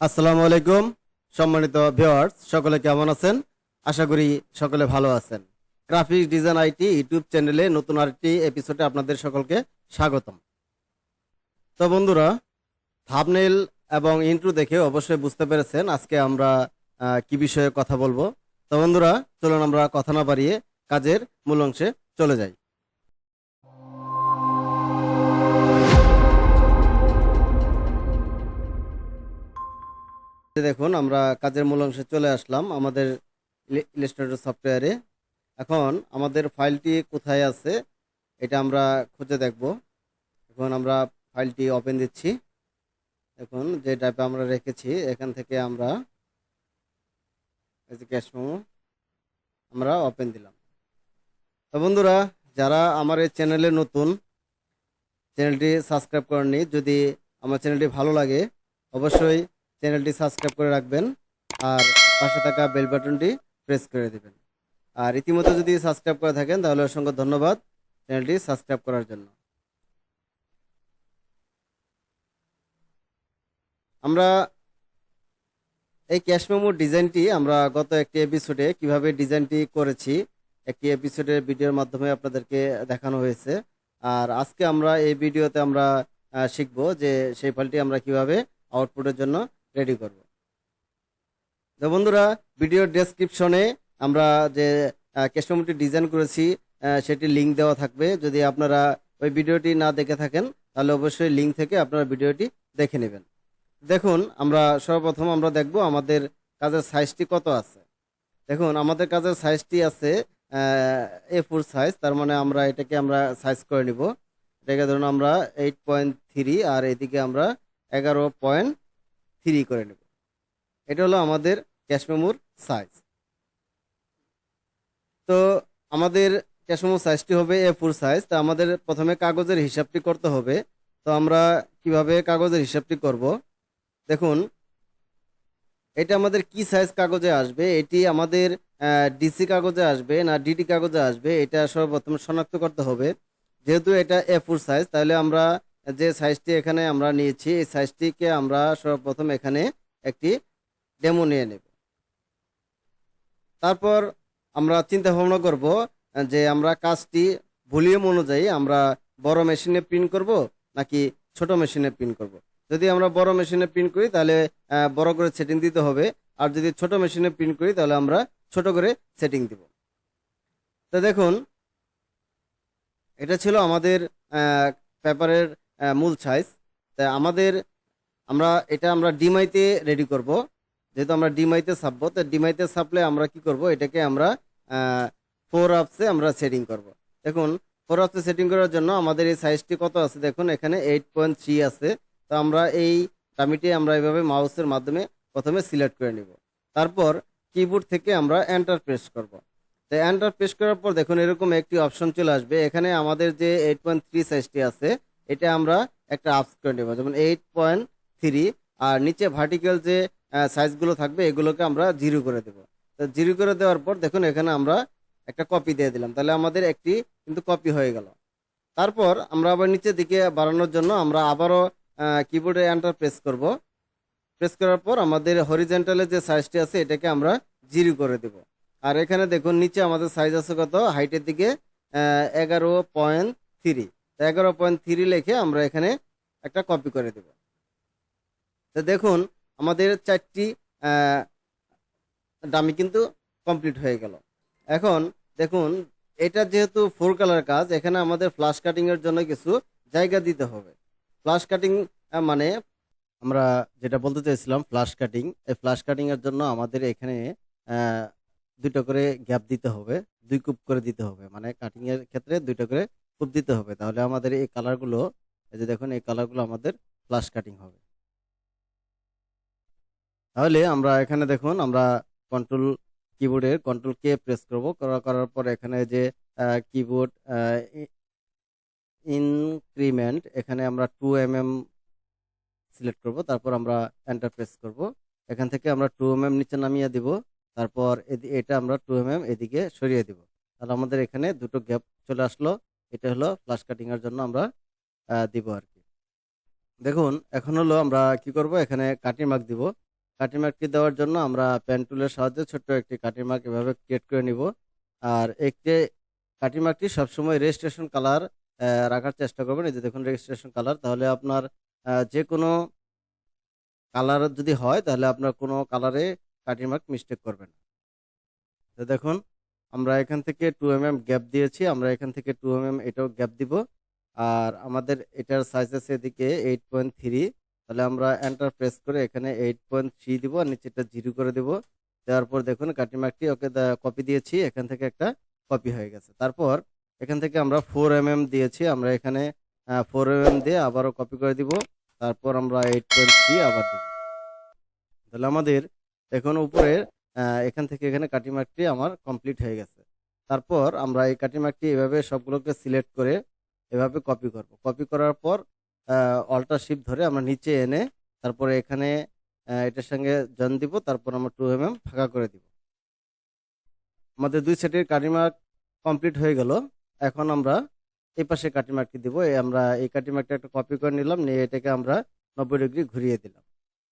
আসসালামু আলাইকুম, সম্মানিত ভিউয়ার্স সকলে কেমন আছেন? আশা করি সকলে ভালো আছেন। গ্রাফিক্স ডিজাইন আইটি ইউটিউব চ্যানেলে নতুন আরেকটি এপিসোডে আপনাদের সকলকে স্বাগতম। তো বন্ধুরা থাবনেল এবং ইন্ট্রো দেখে অবশ্যই বুঝতে পেরেছেন আজকে আমরা কি বিষয়ে কথা বলব। তো বন্ধুরা, চলুন আমরা কথা না বাড়িয়ে কাজের মূল অংশে চলে যাই। দেখুন, আমরা কাজের মূল অংশে চলে আসলাম আমাদের ইলাস্ট্রেটর সফটওয়্যারে এখন আমাদের ফাইলটি কোথায় আছে, এটা আমরা খুঁজে দেখব। এখন আমরা ফাইলটি ওপেন দিচ্ছি। দেখুন, যে টাইপে আমরা রেখেছি, এখান থেকে আমরা ক্যাশ আমরা ওপেন দিলাম। তো বন্ধুরা, যারা আমার এই চ্যানেলে নতুন চ্যানেলটি সাবস্ক্রাইব করেননি, যদি আমার চ্যানেলটি ভালো লাগে, অবশ্যই চ্যানেলটি সাবস্ক্রাইব করে রাখবেন আর পাশে থাকা বেল বাটনটি প্রেস করে দেবেন। আর ইতিমধ্যে যদি সাবস্ক্রাইব করে থাকেন, তাহলে অসংখ্য ধন্যবাদ চ্যানেলটি সাবস্ক্রাইব করার জন্য। আমরা এই ক্যাশ মেমোর ডিজাইনটি আমরা গত একটি এপিসোডে কীভাবে ডিজাইনটি করেছি, একটি এপিসোডের ভিডিওর মাধ্যমে আপনাদেরকে দেখানো হয়েছে। আর আজকে আমরা এই ভিডিওতে আমরা শিখব যে সেই ফাইলটি আমরা কীভাবে আউটপুটের জন্য রেডি করব। তো বন্ধুরা ভিডিওর ডেসক্রিপশনে আমরা যে ক্যাশ মেমোটি ডিজাইন করেছি সেটি লিংক দেওয়া থাকবে। যদি আপনারা ওই ভিডিওটি না দেখে থাকেন, তাহলে অবশ্যই লিংক থেকে আপনারা ভিডিওটি দেখে নেবেন। দেখুন, আমরা সর্বপ্রথম আমরা দেখব আমাদের কাজের সাইজটি কত আছে। দেখুন, আমাদের কাজের সাইজটি আছে এ ফোর সাইজ তার মানে আমরা এটাকে আমরা সাইজ করে নিব। এটাকে ধরুন আমরা এইট পয়েন্ট থ্রি আর এদিকে আমরা এগারো পয়েন্ট থ্রি করে নেব। এটা হলো আমাদের ক্যাশ মেমোর সাইজ। তো আমাদের ক্যাশ মেমোর সাইজটি হবে এ ফোর সাইজ তো আমাদের প্রথমে কাগজের হিসাবটি করতে হবে। তো আমরা কীভাবে কাগজের হিসাবটি করব? দেখুন, এটা আমাদের কি সাইজ কাগজে আসবে? এটি আমাদের ডিসি কাগজে আসবে না ডিডি কাগজে আসবে? এটা সর্বপ্রথম শনাক্ত করতে হবে। যেহেতু এটা এ ফোর সাইজ তাহলে আমরা যে সাইজটি এখানে আমরা নিয়েছি, এই সাইজটিকে আমরা সর্বপ্রথম এখানে একটি ডেমো নিয়ে নেব। তারপর আমরা চিন্তা ভাবনা করব যে আমরা কাজটি ভলিউম অনুযায়ী আমরা বড় মেশিনে প্রিন্ট করব নাকি ছোট মেশিনে প্রিন্ট করব। যদি আমরা বড় মেশিনে প্রিন্ট করি তাহলে বড় করে সেটিং দিতে হবে। আর যদি ছোট মেশিনে প্রিন্ট করি তাহলে আমরা ছোট করে সেটিং দিব। তো দেখুন, এটা ছিল আমাদের পেপারের মূল সাইজ তা আমাদের, আমরা, এটা আমরা ডিমাইতে রেডি করব। যেহেতু আমরা ডিমাইতে ছাপবো তো ডিমাইতে ছাপলে আমরা কি করব? এটাকে আমরা ফোর আপসে আমরা সেটিং করব। দেখুন ফোর আপসে সেটিং করার জন্য আমাদের এই সাইজটি কত আছে? দেখুন, এখানে এইট পয়েন্ট থ্রি আছে। তো আমরা এই টামিটি আমরা এইভাবে মাউসের মাধ্যমে প্রথমে সিলেক্ট করে নিব। তারপর কিবোর্ড থেকে আমরা এন্টার প্রেস করব। তো এন্টার প্রেস করার পর দেখুন, এরকম একটি অপশন চলে আসবে। এখানে আমাদের যে এইট পয়েন্ট থ্রি সাইজটি আছে এটা আমরা একটা আপস করে নেব। যেমন এইট পয়েন্ট থ্রি আর নিচে ভার্টিক্যাল যে সাইজগুলো থাকবে, এগুলোকে আমরা জিরো করে দেব। তো জিরো করে দেওয়ার পর দেখুন, এখানে আমরা একটা কপি দিয়ে দিলাম। তাহলে আমাদের একটি কিন্তু কপি হয়ে গেল। তারপর আমরা আবার নিচের দিকে বাড়ানোর জন্য আমরা আবারও কিবোর্ডে এন্টার প্রেস করব। প্রেস করার পর আমাদের হরিজেন্টালের যে সাইজটি আছে, এটাকে আমরা জিরো করে দেব। আর এখানে দেখুন, নিচে আমাদের সাইজ আছে কত? হাইটের দিকে এগারো পয়েন্ট থ্রি এগারো পয়েন্ট থ্রি লিখে আমরা এখানে একটা কপি করে দেব। তো দেখুন, আমাদের চারটি ডামি কিন্তু কমপ্লিট হয়ে গেল। এখন দেখুন, এটা যেহেতু ফোর কালার কাজ, এখানে আমাদের ফ্লাশ কাটিংয়ের জন্য কিছু জায়গা দিতে হবে। ফ্লাশ কাটিং মানে আমরা যেটা বলতে চাইছিলাম ফ্লাশ কাটিং এই ফ্লাশ কাটিংয়ের জন্য আমাদের এখানে দুটো করে গ্যাপ দিতে হবে, দুই কূপ করে দিতে হবে। মানে কাটিংয়ের ক্ষেত্রে দুটো করে কূপ দিতে হবে। তাহলে আমাদের এই কালারগুলো এই যে দেখুন, এই কালারগুলো আমাদের ফ্লাশ কাটিং হবে। তাহলে আমরা এখানে দেখুন, আমরা কন্ট্রোল কিবোর্ডের কন্ট্রোল কে প্রেস করব। করা, করার পর এখানে যে কিবোর্ড ইনক্রিমেন্ট এখানে আমরা টু এম এম সিলেক্ট করব। তারপর আমরা এন্টার প্রেস করব। এখান থেকে আমরা টু এম এম নিচে নামিয়ে দিব। তারপর এটা আমরা টু এম এম এদিকে সরিয়ে দিব। তাহলে আমাদের এখানে দুটো গ্যাপ চলে আসলো। এটা হলো ফ্লাশ কাটিং এর জন্য আমরা দিব আর কি। দেখুন, এখন হলো আমরা কি করব? এখানে কাটিং মার্ক দিব। কাটিং মার্কটি দেওয়ার জন্য আমরা পেন টুলের সাহায্যে ছোট্ট একটি কাটিং মার্ক এভাবে ক্রিয়েট করে নিব। আর একটি কাটিং মার্কটি সবসময় রেজিস্ট্রেশন কালার রাখার চেষ্টা করবেন এই যে দেখুন রেজিস্ট্রেশন কালার তাহলে আপনার যে কোনো কালার যদি হয়, তাহলে আপনার কোনো কালারে কাটিং মার্ক মিস্টেক করবেন না। তো দেখুন আমরা এখান থেকে টু এম এম গ্যাপ দিয়েছি আমরা এখান থেকে টু এম এম এটাও গ্যাপ দিব। আর আমাদের এটার সাইজ আছে এদিকে এইট পয়েন্ট থ্রি তাহলে আমরা এন্টার প্রেস করে এখানে এইট পয়েন্ট থ্রি দিব আর নিচেটা জিরো করে দেব। দেওয়ার পর দেখুন কাটি মার্কটি ওকে কপি দিয়েছি এখান থেকে একটা কপি হয়ে গেছে। তারপর এখান থেকে আমরা ফোর এম এম দিয়েছি আমরা এখানে ফোর এম এম দিয়ে আবারও কপি করে দিব। তারপর আমরা এইট পয়েন্ট থ্রি আবার দিব। তাহলে আমাদের এখন উপরে আহ, এখান থেকে এখানে কাটি মার্কটি আমার কমপ্লিট হয়ে গেছে। তারপর আমরা এই কাটি মার্কটি এভাবে সবগুলোকে সিলেক্ট করে এভাবে কপি করব। কপি করার পর অল্টার শিপ ধরে আমরা নিচে এনে তারপরে এখানে এটার সঙ্গে জন দিব, তারপর আমরা টু এম এম ফাঁকা করে দিব। আমাদের দুই সেটের কাটি মার্ক কমপ্লিট হয়ে গেল। এখন আমরা এই পাশে কাটি মার্কটি দিব আমরা এই কাটি মার্কটা একটা কপি করে নিলাম, নিয়ে এটাকে আমরা নব্বই ডিগ্রি ঘুরিয়ে দিলাম।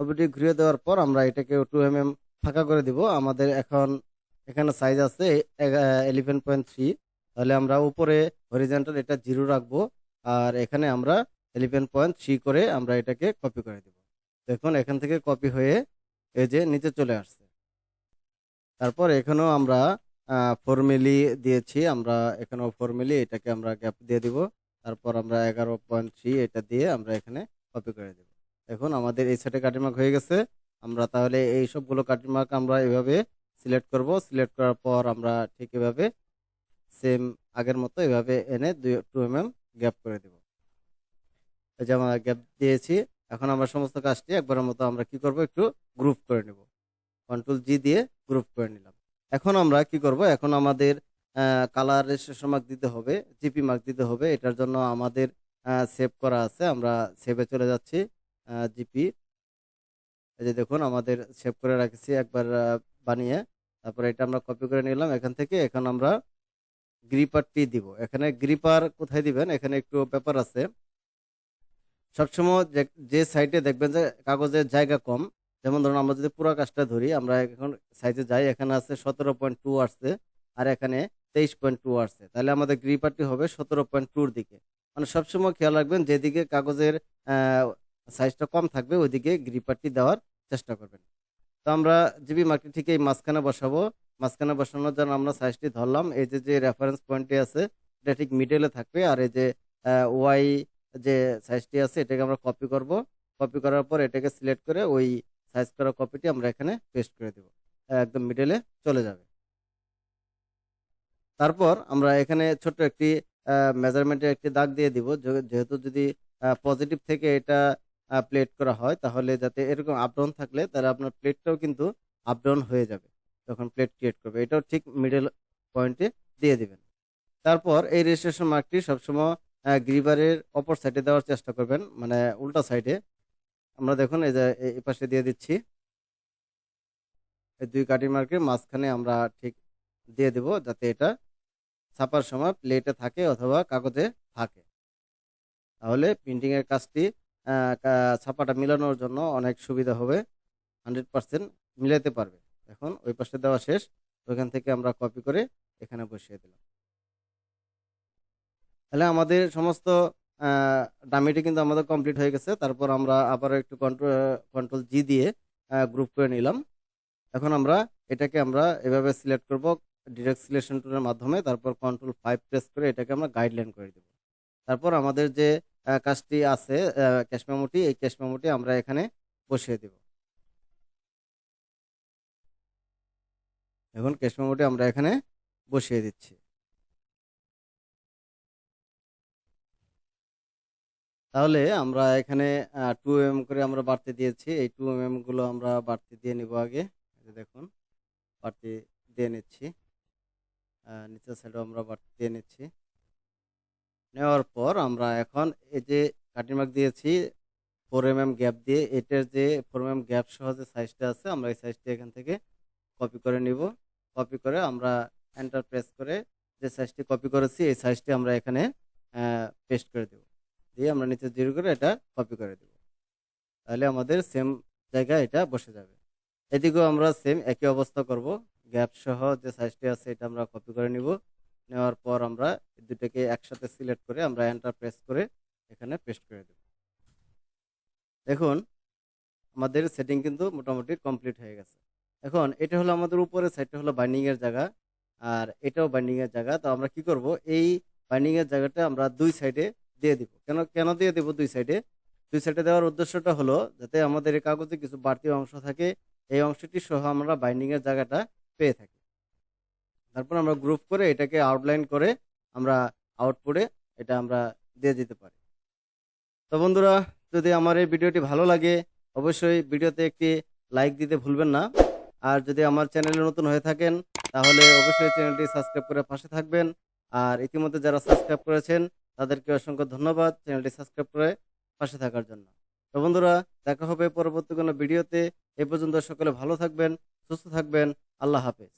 নব্বই ডিগ্রি ঘুরিয়ে দেওয়ার পর আমরা এটাকে টু এম এম ফাঁকা করে দিব। আমাদের এখন এখানে সাইজ আছে এলিভেন পয়েন্ট থ্রি তাহলে আমরা উপরে হরিজেন্টাল এটা জিরো রাখব, আর এখানে আমরা এলিভেন পয়েন্ট থ্রি করে আমরা এটাকে কপি করে দিব। দেখুন, এখান থেকে কপি হয়ে এই যে নিচে চলে আসছে। তারপর এখানেও আমরা ফোর মিলি দিয়েছি। আমরা এখানেও ফোর মিলি এটাকে আমরা গ্যাপ দিয়ে দিব। তারপর আমরা এগারো পয়েন্ট থ্রি এটা দিয়ে আমরা এখানে কপি করে দেব। দেখুন, আমাদের এই সাইডে কাটিমার্ক হয়ে গেছে। আমরা তাহলে এই সবগুলো কাটিমার্ক আমরা এভাবে সিলেক্ট করব। সিলেক্ট করার পর আমরা ঠিক এভাবে সেম আগের মতো এভাবে এনে দুই টু এম এম গ্যাপ করে দেব। এই যে আমরা গ্যাপ দিয়েছি, এখন আমরা সমস্ত কাজটি একবারের মতো আমরা কি করব? একটু গ্রুপ করে নেব। কন্ট্রোল জি দিয়ে গ্রুপ করে নিলাম। এখন আমরা কি করব? এখন আমাদের কালার রেজিস্ট্রেশন মার্ক দিতে হবে জিপি মার্ক দিতে হবে। এটার জন্য আমাদের সেভ করা আছে। আমরা সেভে চলে যাচ্ছি জিপি এই যে দেখুন, আমাদের সেভ করে রাখছি একবার বানিয়ে। তারপরে এটা আমরা কপি করে নিলাম। এখান থেকে এখন আমরা গ্রিপারটি দিব। এখানে গ্রিপার কোথায় দিবেন? এখানে একটু পেপার আছে। সবসময় যে- সাইডে দেখবেন যে কাগজের জায়গা কম। যেমন ধরুন, আমরা যদি পুরো কাজটা ধরি, আমরা এখন সাইজে যাই, এখানে আছে সতেরো পয়েন্ট টু আসছে আর এখানে তেইশ পয়েন্ট টু আসছে। তাহলে আমাদের গ্রিপারটি হবে সতেরো পয়েন্ট টুর দিকে। মানে সবসময় খেয়াল রাখবেন, যেদিকে কাগজের সাইজটা কম থাকবে, ওইদিকে গ্রিপারটি দেওয়ার চেষ্টা করবেন। তো আমরা জিবি মার্কেট থেকে এই মাঝখানে বসাবো। মাঝখানে বসানোর জন্য আমরা সাইজটি ধরলাম। এই যে যে রেফারেন্স পয়েন্টটি আছে, এটা ঠিক মিডেলে থাকবে। আর এই যে ওয়াই যে সাইজটি আছে, এটাকে আমরা কপি করব। কপি করার পর এটাকে সিলেক্ট করে ওই সাইজ করা কপিটি আমরা এখানে পেস্ট করে দেব। একদম মিডেলে চলে যাবে। তারপর আমরা এখানে ছোট্ট একটি মেজারমেন্টের একটি দাগ দিয়ে দিব। যেহেতু যদি পজিটিভ থেকে এটা প্লেট করা হয়, তাহলে যাতে এরকম আপডাউন থাকলে তাহলে আপনার প্লেটটাও কিন্তু আপডাউন হয়ে যাবে তখন প্লেট ক্রিয়েট করবে। এটাও ঠিক মিডল পয়েন্টে দিয়ে দিবেন। তারপর এই রেজিস্ট্রেশন মার্কটি সবসময় গ্রিভারের অপর সাইডে দেওয়ার চেষ্টা করবেন মানে উল্টা সাইডে আমরা দেখুন, এই যে এই পাশে দিয়ে দিচ্ছি। এই দুই কাটি মার্কের মাঝখানে আমরা ঠিক দিয়ে দেব, যাতে এটা ছাপার সময় প্লেটে থাকে অথবা কাগজে থাকে। তাহলে প্রিন্টিংয়ের কাজটি ছাপাটা মিলানোর জন্য অনেক সুবিধা হবে। হান্ড্রেড পার্সেন্ট মিলাতে পারবে। এখন ওই পাশে দেওয়া শেষ। ওইখান থেকে আমরা কপি করে এখানে বসিয়ে দিলাম। তাহলে আমাদের সমস্ত ডামিটি কিন্তু আমাদের কমপ্লিট হয়ে গেছে। তারপর আমরা আবার একটু কন্ট্রোল কন্ট্রোল জি দিয়ে গ্রুপ করে নিলাম। এখন আমরা এটাকে আমরা এভাবে সিলেক্ট করব। ডিরেক্ট সিলেকশন টুলের মাধ্যমে। তারপর কন্ট্রোল ফাইভ প্রেস করে এটাকে আমরা গাইডলাইন করে দেব। তারপর আমাদের যে কাজটি আছে ক্যাশ মেমোটি এই ক্যাশ মেমোটি আমরা এখানে বসিয়ে দেব। এখন ক্যাশ মেমোটি আমরা এখানে বসিয়ে দিচ্ছি। তাহলে আমরা এখানে টু এম করে আমরা বাড়তি দিয়েছি। এই টু এমগুলো আমরা বাড়তি দিয়ে নিব আগে। দেখুন, বাড়তি দিয়ে নিচ্ছি। নিচের সাইডেও আমরা বাড়তি দিয়ে নিচ্ছি। নেওয়ার পর আমরা এখন এই যে কাটিং মার্ক দিয়েছি ফোর এম এম গ্যাপ দিয়ে, এটার যে ফোর এম এম গ্যাপ সহ যে সাইজটা আছে, আমরা এই সাইজটা এখান থেকে কপি করে নিব। কপি করে আমরা এন্টার প্রেস করে যে সাইজটি কপি করেছি, এই সাইজটি আমরা এখানে পেস্ট করে দেব। দিয়ে আমরা নিচে জিরো করে এটা কপি করে দেব। তাহলে আমাদের সেম জায়গায় এটা বসে যাবে। এদিকেও আমরা সেম একই অবস্থা করব। গ্যাপ সহ যে সাইজটি আছে, এটা আমরা কপি করে নিব। নেওয়ার পর আমরা দুটোকে একসাথে সিলেক্ট করে আমরা এন্টার প্রেস করে এখানে পেস্ট করে দেব। দেখুন, আমাদের সেটিং কিন্তু মোটামুটি কমপ্লিট হয়ে গেছে। এখন এটা হলো আমাদের উপরে সাইডটা হলো বাইন্ডিংয়ের জায়গা, আর এটাও বাইন্ডিংয়ের জায়গা। তো আমরা কি করব? এই বাইন্ডিংয়ের জায়গাটা আমরা দুই সাইডে দিয়ে দিব। কেন কেন দিয়ে দেব দুই সাইডে দুই সাইডে দেওয়ার উদ্দেশ্যটা হলো যাতে আমাদের এই কাগজে কিছু বাড়তি অংশ থাকে, এই অংশটি সহ আমরা বাইন্ডিংয়ের জায়গাটা পেয়ে থাকি। তারপর আমরা গ্রুপ করে এটাকে আউটলাইন করে আমরা আউটপুটে এটা আমরা দিয়ে দিতে পারি। তো বন্ধুরা, যদি আমার এই ভিডিওটি ভালো লাগে, অবশ্যই ভিডিওতে একটি লাইক দিতে ভুলবেন না। আর যদি আমার চ্যানেলে নতুন হয়ে থাকেন, তাহলে অবশ্যই চ্যানেলটি সাবস্ক্রাইব করে পাশে থাকবেন। আর ইতিমধ্যে যারা সাবস্ক্রাইব করেছেন, তাদেরকে অসংখ্য ধন্যবাদ চ্যানেলটি সাবস্ক্রাইব করে পাশে থাকার জন্য। তো বন্ধুরা, দেখা হবে পরবর্তী কোনো ভিডিওতে। এ পর্যন্ত সকলে ভালো থাকবেন, সুস্থ থাকবেন। আল্লাহ হাফেজ।